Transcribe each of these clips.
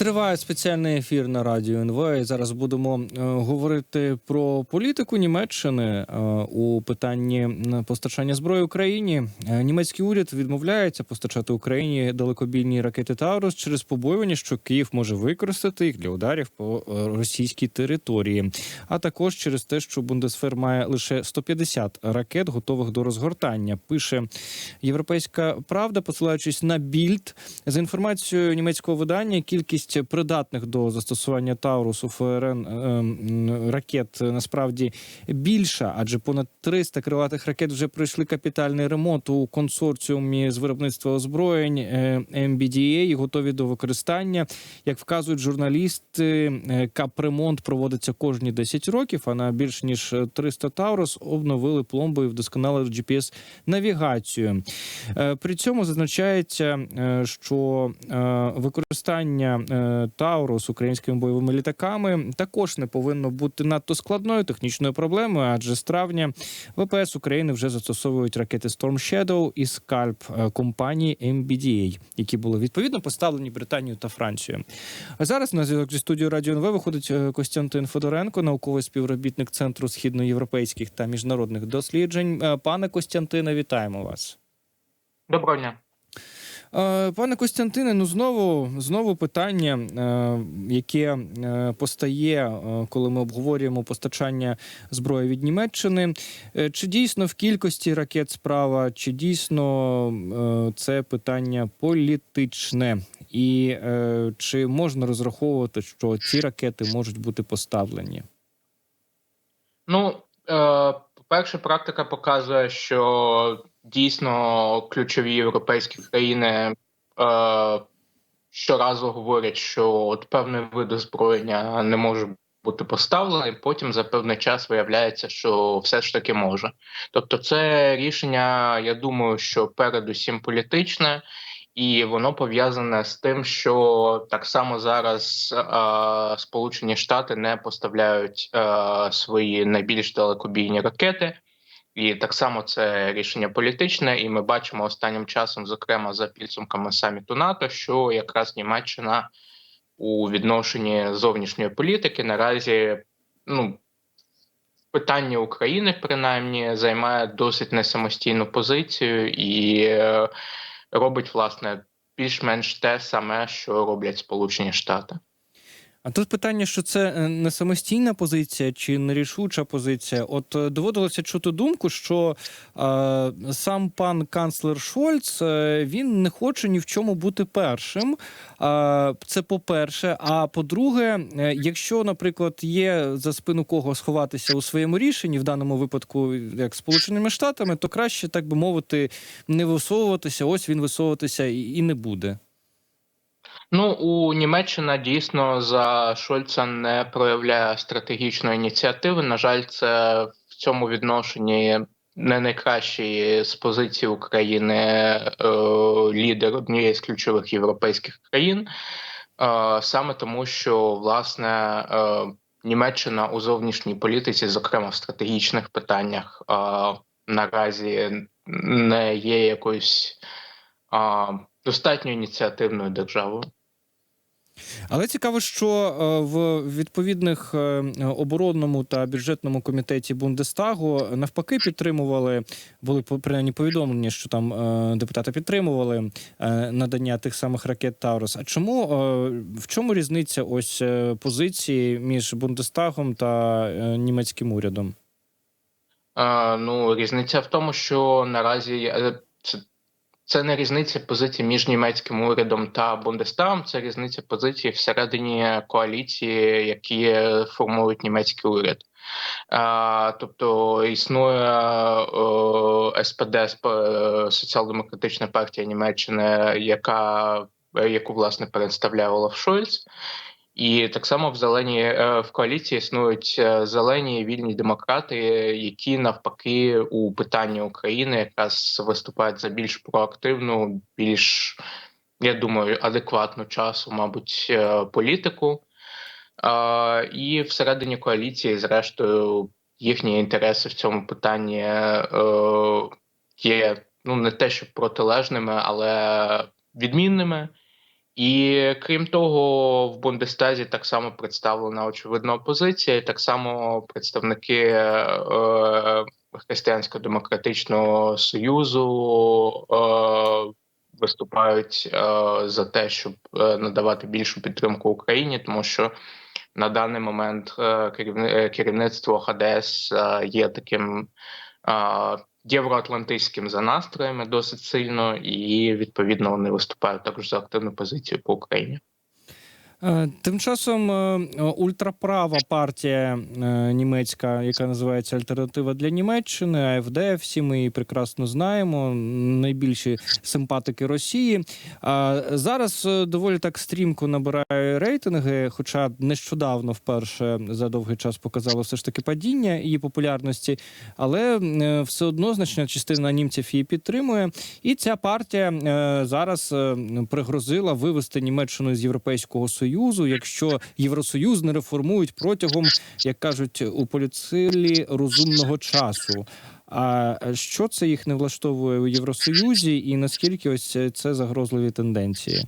Триває спеціальний ефір на радіо НВ. І Зараз будемо е, говорити про політику Німеччини е, у питанні постачання зброї Україні. Е, Німецький уряд відмовляється постачати Україні далекобійні ракети Таурус через побоювання, що Київ може використати їх для ударів по російській території, а також через те, що Бундесфер має лише 150 ракет, готових до розгортання. Пише Європейська Правда, посилаючись на більд за інформацією німецького видання, кількість придатних до застосування Таурусу ФРН е, ракет насправді більша, адже понад 300 крилатих ракет вже пройшли капітальний ремонт у консорціумі з виробництва озброєнь е, MBDA і готові до використання. Як вказують журналісти, е, капремонт проводиться кожні 10 років. А на більш ніж 300 Таурус обновили пломби і вдосконалили GPS навігацію. При цьому зазначається, що використання Таурус українськими бойовими літаками також не повинно бути надто складною технічною проблемою, адже з травня ВПС України вже застосовують ракети Storm Shadow і Scalp е, компанії MBDA, які були відповідно поставлені Британією та Францією. А зараз на зв'язок зі студією Радіо НВ виходить е, Костянтин Федоренко, науковий співробітник Центру східноєвропейських та міжнародних досліджень. Е, Пане Костянтине, вітаємо вас. Доброго дня. Е, Пане Костянтине, ну знову знову питання, е, яке е, постає, коли ми обговорюємо постачання зброї від Німеччини. Чи дійсно в кількості ракет справа, чи дійсно це питання політичне? І чи можна розраховувати, що ці ракети можуть бути поставлені? Ну, е, по-перше, практика показує, що дійсно ключові європейські країни е, щоразу говорять, що от певний вид озброєння не може бути поставлений, потім за певний час виявляється, що все ж таки може. Тобто, це рішення, я думаю, що передусім політичне. І воно пов'язане з тим, що так само зараз е, Сполучені Штати не поставляють е, свої найбільш далекобійні ракети, і так само це рішення політичне. І ми бачимо останнім часом, зокрема за підсумками саміту НАТО, що якраз Німеччина у відношенні зовнішньої політики наразі ну питання України принаймні займає досить несамостійну позицію і. Е, робить власне більш-менш те саме, що роблять Сполучені Штати. А тут питання, що це е, не самостійна позиція чи нерішуча позиція. От е, доводилося чути думку, що е, сам пан канцлер Шольц е, він не хоче ні в чому бути першим. Е, це по-перше. А по-друге, е, якщо, наприклад, є за спину кого сховатися у своєму рішенні, в даному випадку, як Сполученими Штатами, то краще, так би мовити, не висовуватися. Ось він висовуватися і, і не буде. Ну у Німеччина дійсно за Шольца не проявляє стратегічної ініціативи. На жаль, це в цьому відношенні не найкращий з позиції України е, лідер однієї з ключових європейських країн, е, саме тому, що власне е, Німеччина у зовнішній політиці, зокрема в стратегічних питаннях, наразі не є якоюсь достатньо ініціативною державою. Але цікаво, що е, в відповідних е, оборонному та бюджетному комітеті Бундестагу навпаки підтримували, були принаймні повідомлені, що там е, депутати підтримували надання тих самих ракет Таурус. А чому в чому різниця ось позиції між Бундестагом та німецьким урядом? Ну, різниця в тому, що наразі це, не різниця позицій між німецьким урядом та Бундестагом, це різниця позицій всередині коаліції, які формують німецький уряд. Тобто існує е, СПД Сп- Соціал-демократична партія Німеччини, яка яку власне представляє Олаф Шольц. І так само в зеленій е, в коаліції існують е, зелені вільні демократи, які навпаки у питанні України якраз виступають за більш проактивну, більш я думаю, адекватну часу, мабуть, е, політику. І всередині коаліції, зрештою, їхні інтереси в цьому питанні є ну не те, що протилежними, але відмінними. І крім того, в Бундестазі так само представлена очевидна опозиція, і так само представники е, Християнсько-демократичного союзу е, виступають е, за те, щоб е, надавати більшу підтримку Україні, тому що на даний момент е, е, керівництво ХДС є таким е, за настроями досить сильно, і відповідно вони виступають також за активну позицію по Україні. Е, Тим часом е, ультраправа партія е, німецька, яка називається Альтернатива для Німеччини, АФД, всі ми її прекрасно знаємо. Найбільші симпатики Росії. Зараз доволі так стрімко набирає рейтинги, хоча нещодавно вперше за довгий час показало все ж таки падіння її популярності, але все одно значна частина німців її підтримує. І ця партія зараз пригрозила вивести Німеччину з Європейського союзу, якщо Євросоюз не реформують протягом, як кажуть у поліцилі, розумного часу. А що це їх не влаштовує у Євросоюзі, і наскільки ось це загрозливі тенденції?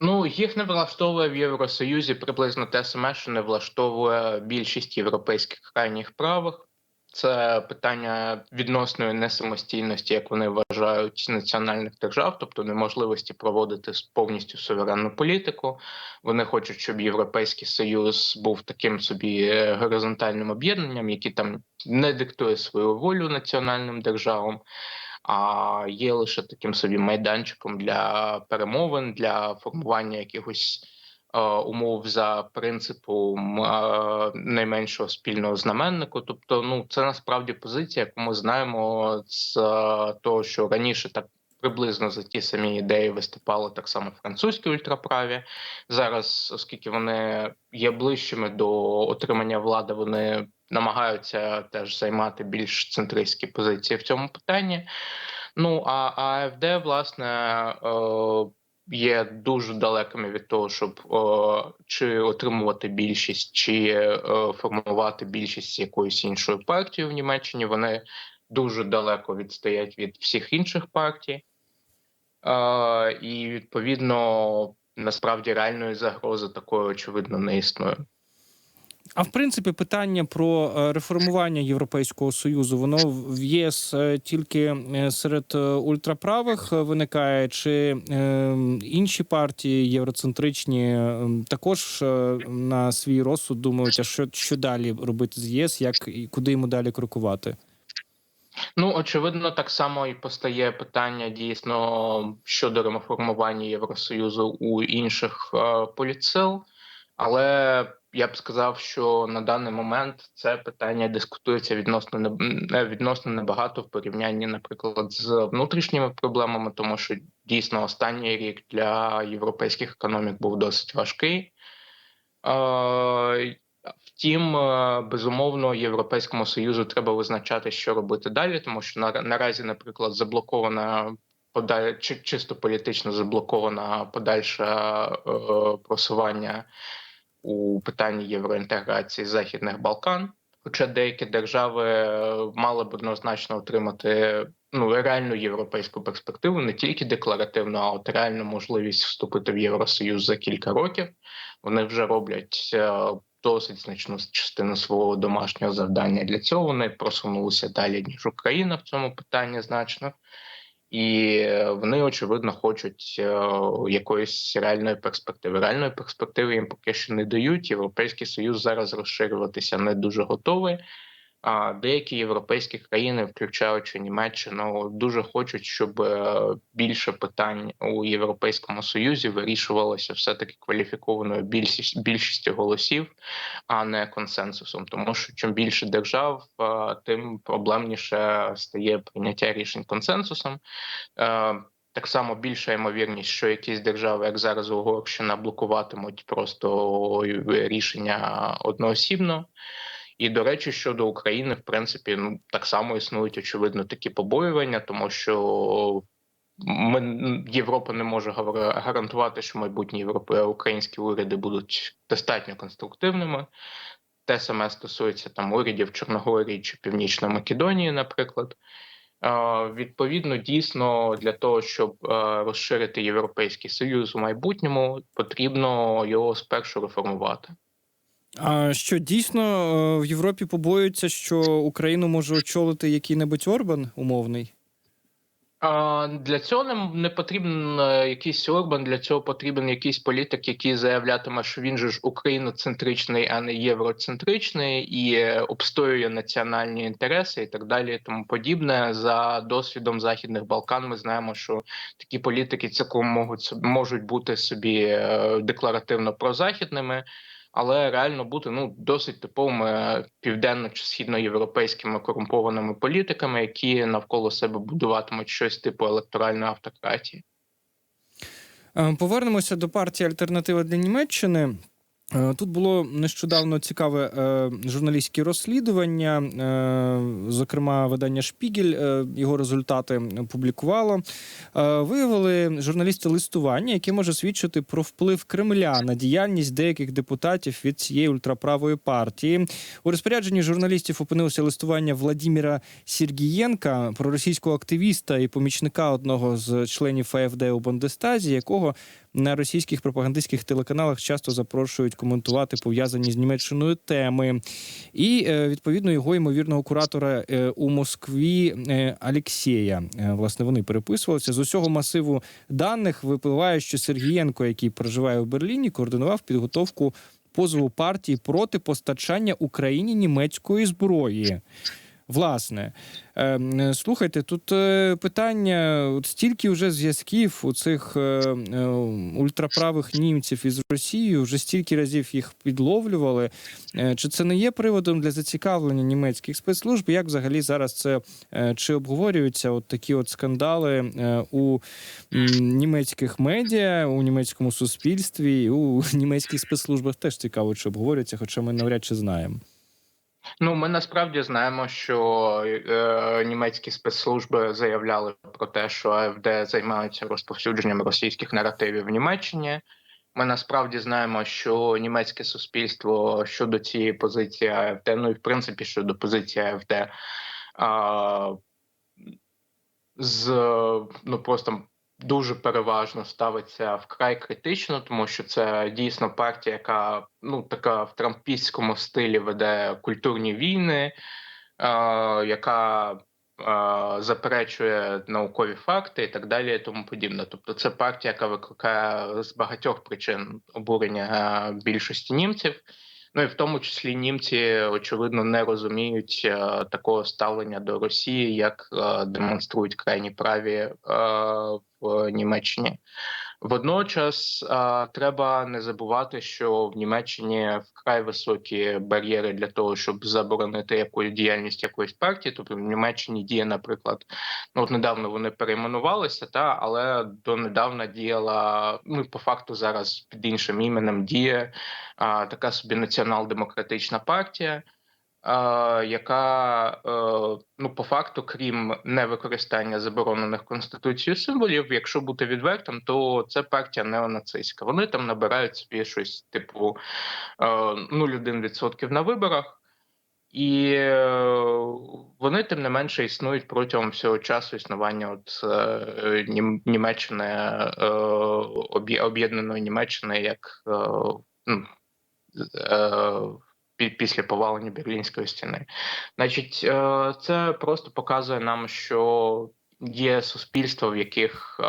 Ну, їх не влаштовує в Євросоюзі приблизно те саме, що не влаштовує більшість європейських крайніх правих. Це питання відносної несамостійності, як вони вважають, національних держав, тобто неможливості проводити повністю суверенну політику. Вони хочуть, щоб Європейський Союз був таким собі е, горизонтальним об'єднанням, який там не диктує свою волю національним державам, а є лише таким собі майданчиком для перемовин, для формування якихось умов за принципом е, найменшого спільного знаменнику. Тобто, ну це насправді позиція, яку ми знаємо з е, того, що раніше так. Приблизно за ті самі ідеї виступали так само французькі ультраправі. Зараз, оскільки вони є ближчими до отримання влади, вони намагаються теж займати більш центристські позиції в цьому питанні. Ну а АФД, власне, е, є дуже далекими від того, щоб чи отримувати більшість, чи формувати більшість якоюсь іншою партією в Німеччині. Вони дуже далеко відстоять від всіх інших партій, і відповідно насправді реальної загрози такої очевидно не існує. А в принципі, питання про е, реформування Європейського союзу воно в ЄС е, тільки е, серед ультраправих виникає, чи інші партії євроцентричні також на свій розсуд думають, а що, що далі робити з ЄС, як і куди йому далі крокувати? Ну, очевидно, так само і постає питання дійсно щодо реформування Євросоюзу у інших політсил, але я б сказав, що на даний момент це питання дискутується відносно не відносно небагато в порівнянні, наприклад, з внутрішніми проблемами, тому що дійсно останній рік для європейських економік був досить важкий. Втім, е, безумовно, Європейському союзу треба визначати, що робити далі, тому що на, наразі, наприклад, заблокована пода- чи, чисто політично заблокована подальше просування у питанні євроінтеграції Західних Балкан. Хоча деякі держави е, мали б однозначно отримати ну реальну європейську перспективу, не тільки декларативну, а от реальну можливість вступити в Євросоюз за кілька років. Вони вже роблять е, досить значну частину свого домашнього завдання для цього. Вони просунулися далі ніж Україна в цьому питанні значно. І вони очевидно хочуть е, якоїсь реальної перспективи. Реальної перспективи їм поки що не дають. Європейський союз зараз розширюватися не дуже готовий. А деякі європейські країни, включаючи Німеччину, дуже хочуть, щоб е, більше питань у Європейському Союзі вирішувалося все таки кваліфікованою більшість більшістю голосів, а не консенсусом. Тому що чим більше держав, е, тим проблемніше стає прийняття рішень консенсусом. Е, Так само більша ймовірність, що якісь держави, як зараз Угорщина, блокуватимуть просто рішення одноосібно. І до речі, щодо України, в принципі, ну так само існують очевидно такі побоювання, тому що ми Європа не може гарантувати, що майбутні європе українські уряди будуть достатньо конструктивними. Те саме стосується там урядів Чорногорії чи Північної Македонії, наприклад. Відповідно, дійсно, для того, щоб розширити Європейський Союз у майбутньому, потрібно його спершу реформувати. А що дійсно е, в Європі побоюються, що Україну може очолити який-небудь Орбан умовний? Для цього нам не потрібен е, якийсь Орбан, для цього потрібен якийсь політик, який заявлятиме, що він же ж україноцентричний, а не євроцентричний, і е, обстоює національні інтереси і так далі, і тому подібне. За досвідом західних Балкан, ми знаємо, що такі політики цілком можуть можуть бути собі декларативно прозахідними. Але реально бути ну досить типовими південно чи східноєвропейськими корумпованими політиками, які навколо себе будуватимуть щось типу електоральної автократії. Е, Повернемося до партії Альтернатива для Німеччини. Е, Тут було нещодавно цікаве е, журналістське розслідування. Е, зокрема, видання Шпігель його результати публікувало. Виявили журналісти листування, яке може свідчити про вплив Кремля на діяльність деяких депутатів від цієї ультраправої партії. У розпорядженні журналістів опинилося листування Владіміра Сергієнка, проросійського активіста і помічника одного з членів ФСД у Бондестазі, якого на російських пропагандистських телеканалах часто запрошують коментувати пов'язані з Німеччиною теми. І е, відповідно його ймовірного куратора е, у Москві е, Алексєя. Е, Власне, вони переписувалися з усього масиву даних. Випливає, що Сергієнко, який проживає у Берліні, координував підготовку позову партії проти постачання Україні німецької зброї. Власне, е, слухайте, тут е, питання: от стільки вже зв'язків у цих е, ультраправих німців із Росією, вже стільки разів їх підловлювали. Чи це не є приводом для зацікавлення німецьких спецслужб? Як взагалі зараз це чи обговорюються от такі от скандали у німецьких медіа, у німецькому суспільстві, у німецьких спецслужбах теж цікаво, чи обговорюється, хоча ми навряд чи знаємо. Ну, ми насправді знаємо, що е, німецькі спецслужби заявляли про те, що АФД займаються розповсюдженням російських наративів в Німеччині. Ми насправді знаємо, що німецьке суспільство щодо цієї позиції АФД, ну і в принципі щодо позиції АФД, а, з ну просто дуже переважно ставиться вкрай критично, тому що це дійсно партія, яка ну така в трампістському стилі веде культурні війни, е, яка е, заперечує наукові факти і так далі, і тому подібне. Тобто, це партія, яка викликає з багатьох причин обурення е, більшості німців. Ну і в тому числі німці очевидно не розуміють е, такого ставлення до Росії, як е, демонструють крайні праві е, в Німеччині. Водночас е, треба не забувати, що в Німеччині вкрай високі бар'єри для того, щоб заборонити яку діяльність якоїсь партії. Тобто в Німеччині діє, наприклад, ну от недавно вони перейменувалися, та але донедавна діяла ну по факту зараз під іншим іменем діє а, така собі націонал-демократична партія, а, яка е, ну по факту, крім невикористання заборонених конституцією символів, якщо бути відвертим, то це партія неонацистська. Вони там набирають собі щось типу е, 0,1% на виборах. І е, вони тим не менше існують протягом всього часу існування от е, Німеччини, е, об'єднаної Німеччини як е, ну, е, після повалення Берлінської стіни. Значить, е, це просто показує нам, що є суспільства, в яких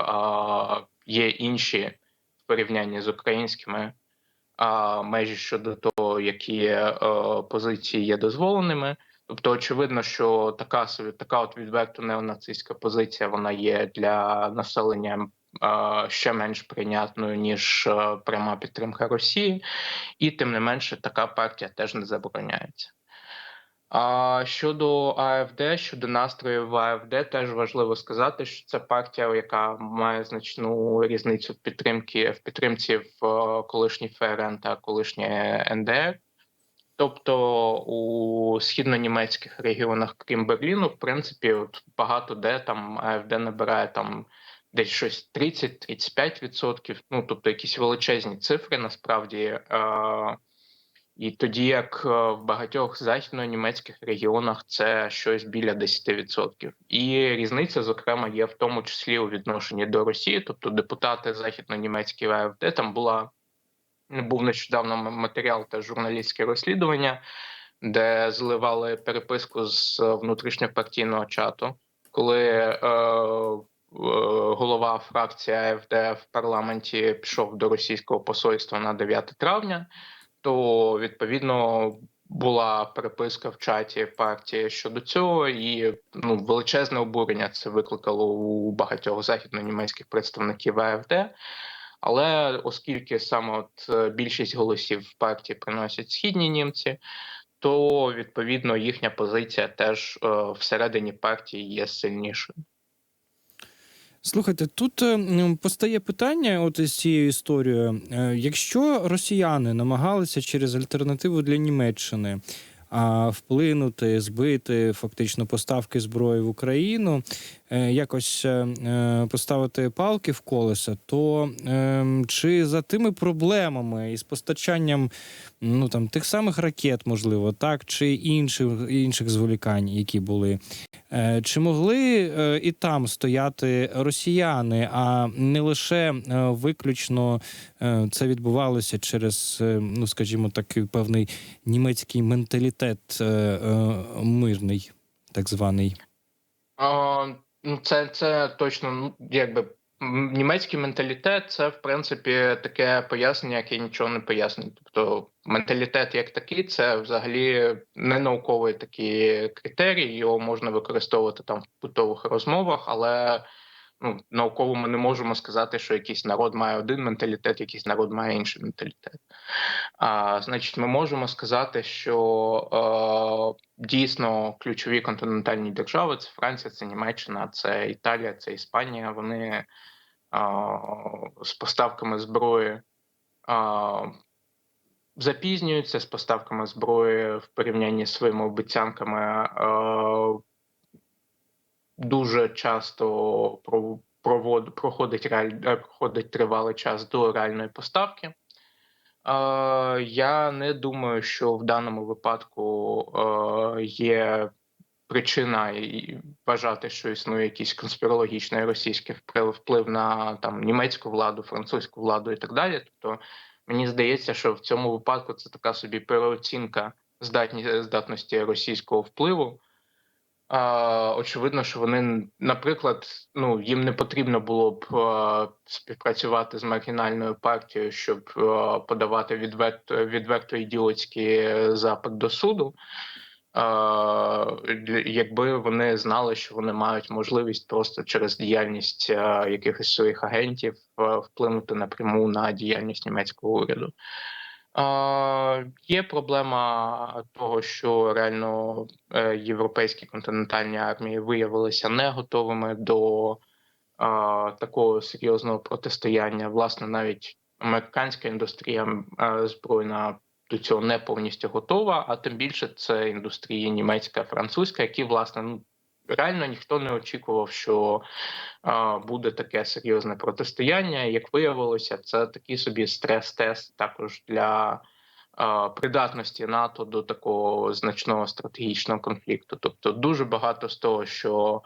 є інші в порівнянні з українськими межі щодо того, які е, позиції є дозволеними. Тобто, очевидно, що така собі така от відверто неонацистська позиція вона є для населення ще менш прийнятною ніж е, пряма підтримка Росії, і тим не менше така партія теж не забороняється. А щодо АФД, щодо настроїв АФД, теж важливо сказати, що це партія, яка має значну різницю в підтримки в підтримці в е, колишній ФРН та колишній НДР. Тобто у східно-німецьких регіонах, крім Берліну, в принципі, от багато де там АФД набирає там десь щось 30-35%, ну тобто якісь величезні цифри насправді. Е- І тоді як е, в багатьох західно-німецьких регіонах це щось біля 10%. І різниця, зокрема, є в тому числі у відношенні до Росії, тобто депутати західно-німецькі АФД, там була був нещодавно матеріал та журналістське розслідування, де зливали переписку з е, внутрішньопартійного чату, коли е, голова фракції АФД в парламенті пішов до російського посольства на 9 травня, то відповідно була переписка в чаті партії щодо цього, і ну величезне обурення це викликало у багатьох західно-німецьких представників АФД. Але оскільки саме от е, більшість голосів в партії приносять східні німці, то відповідно їхня позиція теж е, всередині партії є сильнішою. Слухайте, тут е, постає питання, от із цією історією. Е, Якщо росіяни намагалися через альтернативу для Німеччини вплинути, збити фактично поставки зброї в Україну, якось е, е, поставити палки в колеса, то е, чи за тими проблемами із постачанням ну там тих самих ракет, можливо, так, чи інших інших зволікань, які були, Е, Чи могли е, і там стояти росіяни, а не лише е, виключно е, це відбувалося через, е, ну скажімо, такий певний німецький менталітет е, е, мирний, так званий? Ну, це, це точно ну, якби німецький менталітет це в принципі таке пояснення, яке нічого не пояснює. Тобто менталітет як такий, це взагалі не науковий такий критерій. Його можна використовувати там в бутових розмовах, але ну, науково ми не можемо сказати, що якийсь народ має один менталітет, якийсь народ має інший менталітет. А, значить, ми можемо сказати, що е, дійсно ключові континентальні держави це Франція, це Німеччина, це Італія, це Іспанія. Вони е, з поставками зброї е, запізнюються з поставками зброї в порівнянні з своїми обіцянками. Дуже часто про- провод, проходить, реаль, е, проходить тривалий час до реальної поставки. Я не думаю, що в даному випадку е, є причина вважати, що існує якийсь конспірологічний російський вплив- вплив на там німецьку владу, французьку владу і так далі. Тобто мені здається, що в цьому випадку це така собі переоцінка здатні, здатності російського впливу. Очевидно, що вони, наприклад, ну їм не потрібно було б співпрацювати з маргінальною партією, щоб подавати відверто, відверто ідіотський запит до суду. Якби вони знали, що вони мають можливість просто через діяльність якихось своїх агентів вплинути напряму на діяльність німецького уряду. Є проблема того, що реально е, європейські континентальні армії виявилися не готовими до такого серйозного протистояння. Власне, навіть американська індустрія е, збройна до цього не повністю готова, а тим більше це індустрії німецька, французька, які власне ну реально ніхто не очікував, що буде таке серйозне протистояння. Як виявилося, це такий собі стрес-тест також для придатності НАТО до такого значного стратегічного конфлікту. Тобто, дуже багато з того, що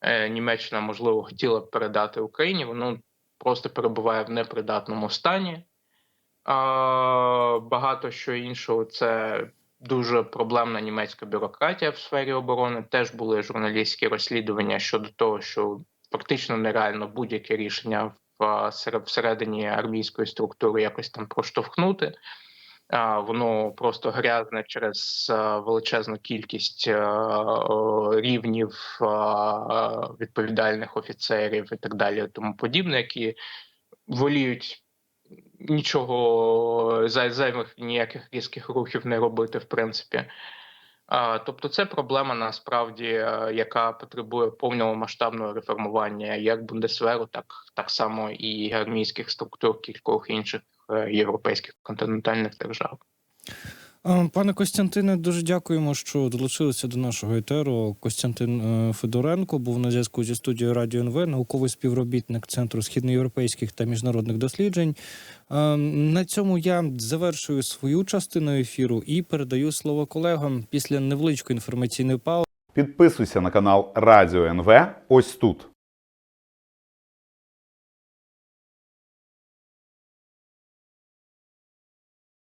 е, Німеччина можливо хотіла б передати Україні, воно просто перебуває в непридатному стані. Багато що іншого це дуже проблемна німецька бюрократія в сфері оборони. Теж були журналістські розслідування щодо того, що фактично нереально будь-яке рішення в всередині армійської структури якось там проштовхнути. Воно просто грязне через величезну кількість рівнів відповідальних офіцерів і так далі, тому подібне, які воліють нічого зай- зайвих ніяких різких рухів не робити, в принципі. Тобто, це проблема насправді, е, яка потребує повного масштабного реформування як Бундесверу, так, так само і армійських структур кількох інших е, європейських континентальних держав. Е, Пане Костянтине, дуже дякуємо, що долучилися до нашого етеру. Костянтин е, Федоренко був на зв'язку зі студією Радіо НВ, науковий співробітник Центру східноєвропейських та міжнародних досліджень. Е, На цьому я завершую свою частину ефіру і передаю слово колегам після невеличкої інформаційної паузи. Підписуйся на канал Радіо НВ ось тут.